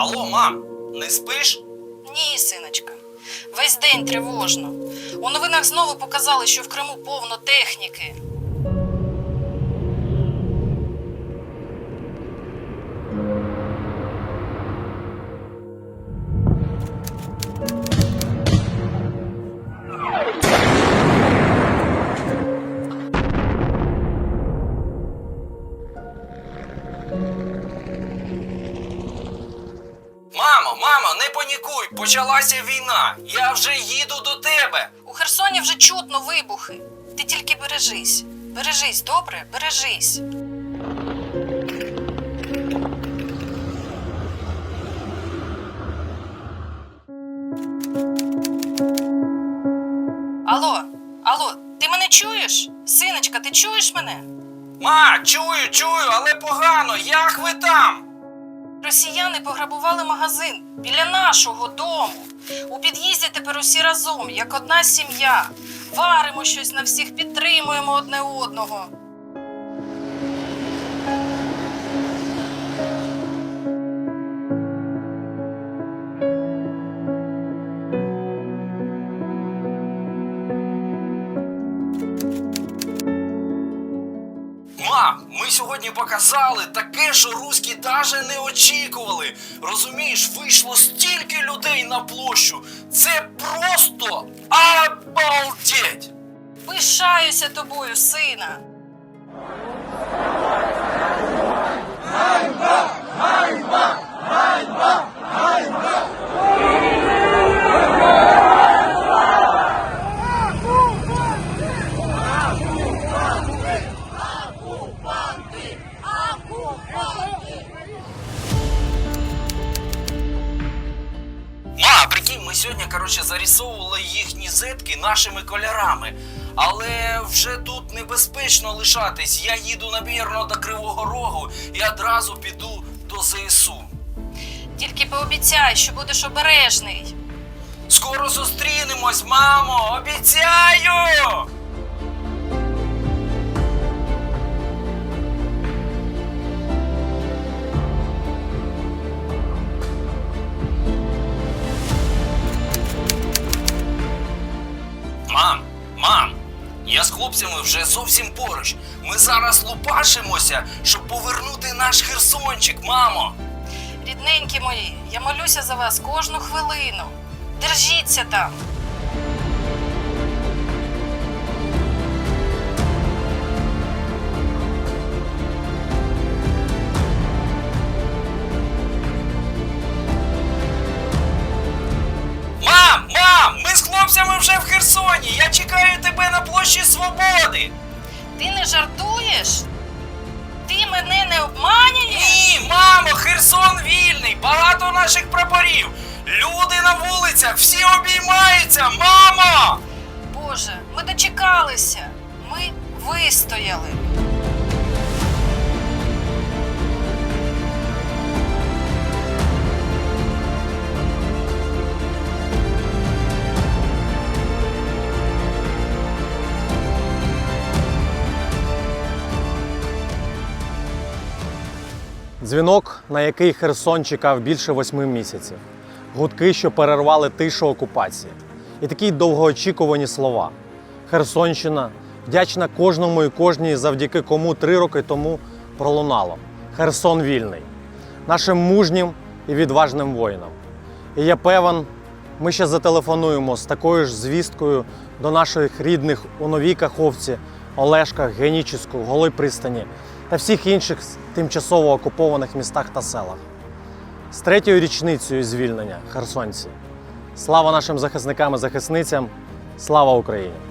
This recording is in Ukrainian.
Алло, мам, не спиш? Ні, синочка. Весь день тривожно. У новинах знову показали, що в Криму повно техніки. Мамо, мамо, не панікуй, почалася війна. Я вже їду до тебе. У Херсоні вже чутно вибухи. Ти тільки бережись. Бережись, добре? Бережись. Алло, алло, ти мене чуєш? Синочка, ти чуєш мене? Ма, чую, чую, але погано. Як ви там? Росіяни пограбували магазин біля нашого дому. У під'їзді тепер усі разом, як одна сім'я. Варимо щось на всіх, підтримуємо одне одного. Сьогодні показали таке, що руські даже не очікували. Розумієш, вийшло стільки людей на площу. Це просто обалдеть! Пишаюся тобою, сина. Ми сьогодні, коротше, зарисовували їхні зетки нашими кольорами. Але вже тут небезпечно лишатись. Я їду набірно до Кривого Рогу і одразу піду до ЗСУ. Тільки пообіцяй, що будеш обережний. Скоро зустрінемось, мамо! Обіцяю! Мам, я з хлопцями вже зовсім поруч. Ми зараз лупашимося, щоб повернути наш херсончик, мамо. Рідненькі мої, я молюся за вас кожну хвилину. Держіться там. Тебе на площі Свободи. Ти не жартуєш? Ти мене не обманюєш? Ні, мамо, Херсон вільний, багато наших прапорів. Люди на вулицях, всі обіймаються, мамо! Боже, ми дочекалися. Ми вистояли. Дзвінок, на який Херсон чекав більше восьми місяців. Гудки, що перервали тишу окупації. І такі довгоочікувані слова. Херсонщина вдячна кожному і кожній, завдяки кому три роки тому пролунало. Херсон вільний, нашим мужнім і відважним воїнам. І я певен, ми ще зателефонуємо з такою ж звісткою до наших рідних у Новій Каховці, Олешках, Генічеську, Голойпристані та всіх інших тимчасово окупованих містах та селах. З третьою річницею звільнення херсонці. Слава нашим захисникам і захисницям! Слава Україні!